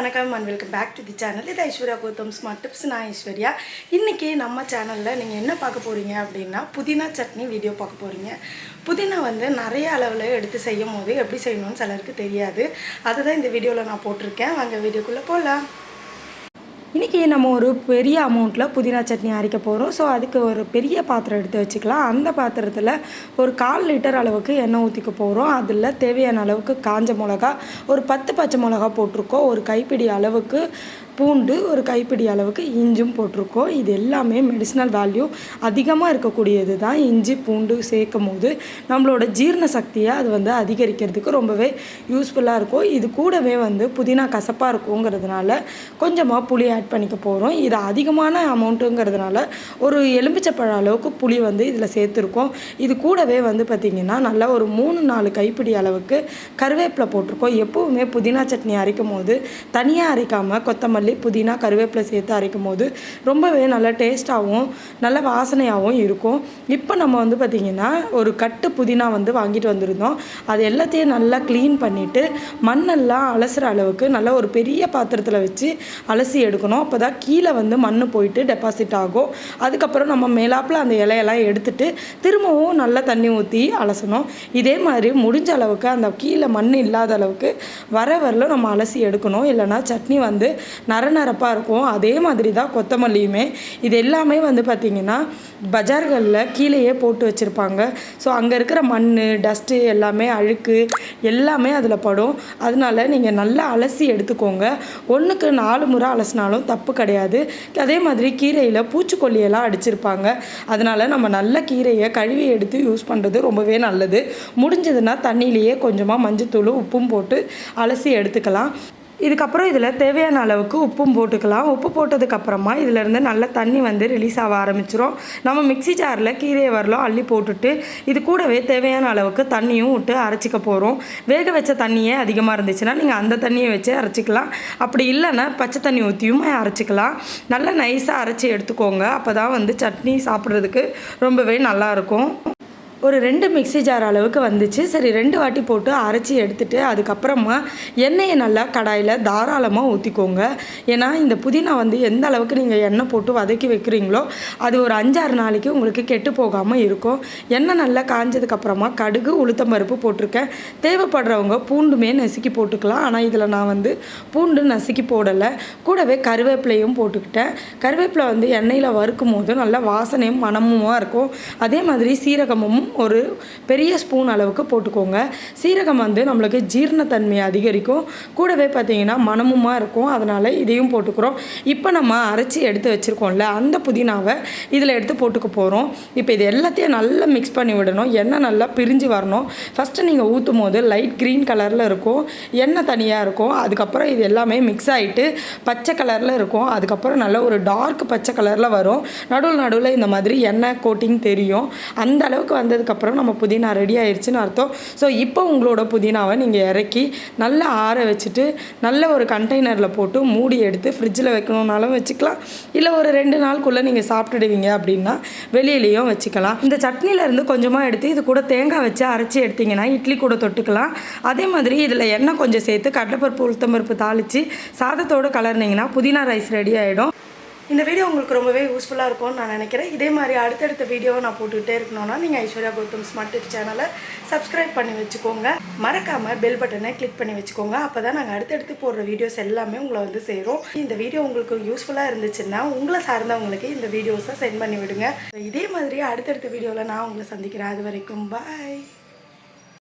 வணக்கம் and welcome back to the channel இது Aishwarya Gautam smart tips நான் ஐஸ்வர்யா. இன்றைக்கி நம்ம சேனலில் நீங்கள் என்ன பார்க்க போகிறீங்க அப்படின்னா புதினா சட்னி வீடியோ பார்க்க போகிறீங்க புதினா வந்து நிறைய அளவில் எடுத்து செய்யும் போது எப்படி செய்யணும்னு சிலருக்கு தெரியாது. அதுதான் இந்த வீடியோவில் நான் போட்டிருக்கேன். வாங்க வீடியோக்குள்ளே போகலாம் இன்றைக்கி நம்ம ஒரு பெரிய அமௌண்ட்டில் புதினா சட்னி அரைக்க போகிறோம் ஸோ அதுக்கு ஒரு பெரிய பாத்திரம் எடுத்து வச்சுக்கலாம். அந்த பாத்திரத்தில் ஒரு கால் லிட்டர் அளவுக்கு எண்ணெய் ஊற்றிக்க போகிறோம் அதில் தேவையான அளவுக்கு காஞ்ச மிளகா ஒரு பத்து பச்சை மிளகா போட்டிருக்கோம். ஒரு கைப்பிடி அளவுக்கு பூண்டு ஒரு கைப்பிடி அளவுக்கு இஞ்சும் போட்டிருக்கோம். இது எல்லாமே மெடிசினல் வேல்யூ அதிகமாக இருக்கக்கூடியது தான். இஞ்சி பூண்டு சேர்க்கும் போது நம்மளோட ஜீரண சக்தியை அது வந்து அதிகரிக்கிறதுக்கு ரொம்பவே யூஸ்ஃபுல்லாக இருக்கும். இது கூடவே வந்து புதினா கசப்பாக இருக்குங்கிறதுனால கொஞ்சமாக புளி ஆட் பண்ணிக்க போகிறோம் இது அதிகமான அமௌண்ட்டுங்கிறதுனால ஒரு எலும்பிச்சப்பழ அளவுக்கு புளி வந்து இதில் சேர்த்துருக்கோம். இது கூடவே வந்து பார்த்திங்கன்னா நல்லா ஒரு மூணு நாலு கைப்பிடி அளவுக்கு கருவேப்பிலை போட்டிருக்கோம். எப்போவுமே புதினா சட்னி அரைக்கும் போது தனியாக அரைக்காமல் கொத்தமல்லி புதினா கருவேப்பிலை சேர்த்து அரைக்கும் போது ரொம்பவே நல்ல டேஸ்ட்டாகவும் நல்ல வாசனையாகவும் இருக்கும். இப்போ நம்ம வந்து பார்த்திங்கன்னா ஒரு கட்டு புதினா வந்து வாங்கிட்டு வந்திருந்தோம். அது எல்லாத்தையும் நல்லா க்ளீன் பண்ணிவிட்டு மண்ணெல்லாம் அலசுகிற அளவுக்கு நல்லா ஒரு பெரிய பாத்திரத்தில் வச்சு அலசி எடுக்கணும். அப்போ தான் கீழே வந்து மண் போயிட்டு டெபாசிட் ஆகும். அதுக்கப்புறம் நம்ம மேலாப்பில் அந்த இலையெல்லாம் எடுத்துட்டு திரும்பவும் நல்லா தண்ணி ஊற்றி அலசணும். இதே மாதிரி முடிஞ்ச அளவுக்கு அந்த கீழே மண் இல்லாத அளவுக்கு வர வரல நம்ம அலசி எடுக்கணும். இல்லைனா சட்னி வந்து நர நரப்பாக இருக்கும். அதே மாதிரி தான் கொத்தமல்லியுமே. இது எல்லாமே வந்து பார்த்திங்கன்னா பஜார்களில் கீழேயே போட்டு வச்சுருப்பாங்க. ஸோ அங்கே இருக்கிற மண் டஸ்ட்டு எல்லாமே அழுக்கு எல்லாமே அதில் படும். அதனால நீங்கள் நல்லா அலசி எடுத்துக்கோங்க. ஒன்றுக்கு நாலு முறை அலசினாலும் தப்பு கிடையாது. அதே மாதிரி கீரையில் பூச்சிக்கொல்லியெல்லாம் அடிச்சிருப்பாங்க. அதனால் நம்ம நல்ல கீரையை கழுவி எடுத்து யூஸ் பண்ணுறது ரொம்பவே நல்லது. முடிஞ்சதுன்னா தண்ணியிலேயே கொஞ்சமாக மஞ்சத்தூள் உப்பும் போட்டு அலசி எடுத்துக்கலாம். இதுக்கப்புறம் இதில் தேவையான அளவுக்கு உப்பும் போட்டுக்கலாம். உப்பு போட்டதுக்கப்புறமா இதிலேருந்து நல்ல தண்ணி வந்து ரிலீஸ் ஆக ஆரம்பிச்சிரும். நம்ம மிக்ஸி ஜாரில் கீரையை வரலாம் அள்ளி போட்டுட்டு இது கூடவே தேவையான அளவுக்கு தண்ணியும் விட்டு அரைச்சிக்க போகிறோம் வேக வச்ச தண்ணியே அதிகமாக இருந்துச்சுன்னா நீங்கள் அந்த தண்ணியை வச்சு அரைச்சிக்கலாம். அப்படி இல்லைன்னா பச்சை தண்ணி ஊற்றியும் அரைச்சிக்கலாம். நல்லா நைஸாக அரைச்சி எடுத்துக்கோங்க. அப்போ தான் வந்து சட்னி சாப்பிட்றதுக்கு ரொம்பவே நல்லாயிருக்கும் ஒரு ரெண்டு மிக்ஸி ஜார் அளவுக்கு வந்துச்சு. சரி ரெண்டு வாட்டி போட்டு அரைச்சி எடுத்துட்டு அதுக்கப்புறமா எண்ணெயை நல்லா கடாயில் தாராளமாக ஊற்றிக்கோங்க ஏன்னா இந்த புதினா வந்து எந்த அளவுக்கு நீங்கள் எண்ணெய் போட்டு வதக்கி வைக்கிறீங்களோ அது ஒரு அஞ்சாறு நாளைக்கு உங்களுக்கு கெட்டு போகாமல் இருக்கும். எண்ணெய் நல்லா காஞ்சதுக்கப்புறமா கடுகு உளுத்தம்பருப்பு போட்டிருக்கேன். தேவைப்படுறவங்க பூண்டுமே நசுக்கி போட்டுக்கலாம். ஆனால் இதில் நான் வந்து பூண்டு நசுக்கி போடலை. கூடவே கருவேப்பிலையும் போட்டுக்கிட்டேன். கருவேப்பிலை வந்து எண்ணெயில் வறுக்கும் போது நல்லா வாசனையும் மனமுமாக இருக்கும். அதே மாதிரி சீரகமும் ஒரு பெரிய ஸ்பூன் அளவுக்கு போட்டுக்கோங்க. சீரகம் வந்து நம்மளுக்கு ஜீரணத்தன்மையை அதிகரிக்கும். கூடவே பார்த்தீங்கன்னா மனமுமாக இருக்கும். அதனால் இதையும் போட்டுக்கிறோம். இப்போ நம்ம அரைச்சி எடுத்து வச்சுருக்கோம்ல அந்த புதினாவை இதில் எடுத்து போட்டுக்க போகிறோம் இப்போ இது எல்லாத்தையும் நல்லா மிக்ஸ் பண்ணி விடணும். எண்ணெய் நல்லா பிரிஞ்சு வரணும். ஃபஸ்ட்டு நீங்கள் ஊற்றும் போது லைட் க்ரீன் கலரில் இருக்கும். எண்ணெய் தனியாக இருக்கும். அதுக்கப்புறம் இது எல்லாமே மிக்ஸ் ஆகிட்டு பச்சை கலரில் இருக்கும். அதுக்கப்புறம் நல்ல ஒரு டார்க் பச்சை கலரில் வரும். நடுவில் நடுவில் இந்த மாதிரி எண்ணெய் கோட்டிங் தெரியும். அந்த அளவுக்கு வந்ததுக்கப்புறம் நம்ம புதினா ரெடி ஆயிடுச்சுன்னு அர்த்தம். ஸோ இப்போ உங்களோட புதினாவை நீங்கள் இறக்கி நல்லா ஆற வச்சுட்டு நல்ல ஒரு கண்டெய்னரில் போட்டு மூடி எடுத்து ஃப்ரிட்ஜில் வைக்கணுன்னாலும் வச்சுக்கலாம். இல்லை ஒரு ரெண்டு நாளுக்குள்ளே நீங்கள் சாப்பிட்டுடுவீங்க அப்படின்னா வெளியிலையும் வச்சுக்கலாம். இந்த சட்னிலேருந்து கொஞ்சமாக எடுத்து இது கூட தேங்காய் வச்சு அரைச்சி எடுத்தீங்கன்னா இட்லி கூட தொட்டுக்கலாம். அதே மாதிரி இதில் எண்ணெய் கொஞ்சம் சேர்த்து கடலைப்பருப்பு உளுத்தம்பருப்பு தாளித்து சாதத்தோடு கலர்னிங்கன்னா புதினா ரைஸ் ரெடி ஆகிடும் இந்த வீடியோ உங்களுக்கு ரொம்பவே யூஸ்ஃபுல்லாக இருக்கும்னு நான் நினைக்கிறேன். இதே மாதிரி அடுத்தடுத்த வீடியோவை நான் போட்டுக்கிட்டே இருக்கணும்னா நீங்கள் ஐஸ்வர்யா கௌதம் ஸ்மார்ட் டிப் சேனலை சப்ஸ்கிரைப் பண்ணி வச்சுக்கோங்க. மறக்காமல் பெல் பட்டனை கிளிக் பண்ணி வச்சுக்கோங்க. அப்போ தான் நாங்கள் அடுத்தடுத்து போடுற வீடியோஸ் எல்லாமே உங்களை வந்து சேரும். இந்த வீடியோ உங்களுக்கு யூஸ்ஃபுல்லாக இருந்துச்சுன்னா உங்களை சார்ந்தவங்களுக்கு இந்த வீடியோஸை சென்ட் பண்ணி விடுங்க. இதே மாதிரி அடுத்தடுத்த வீடியோவில் நான் உங்களை சந்திக்கிறேன். அது வரைக்கும் பாய்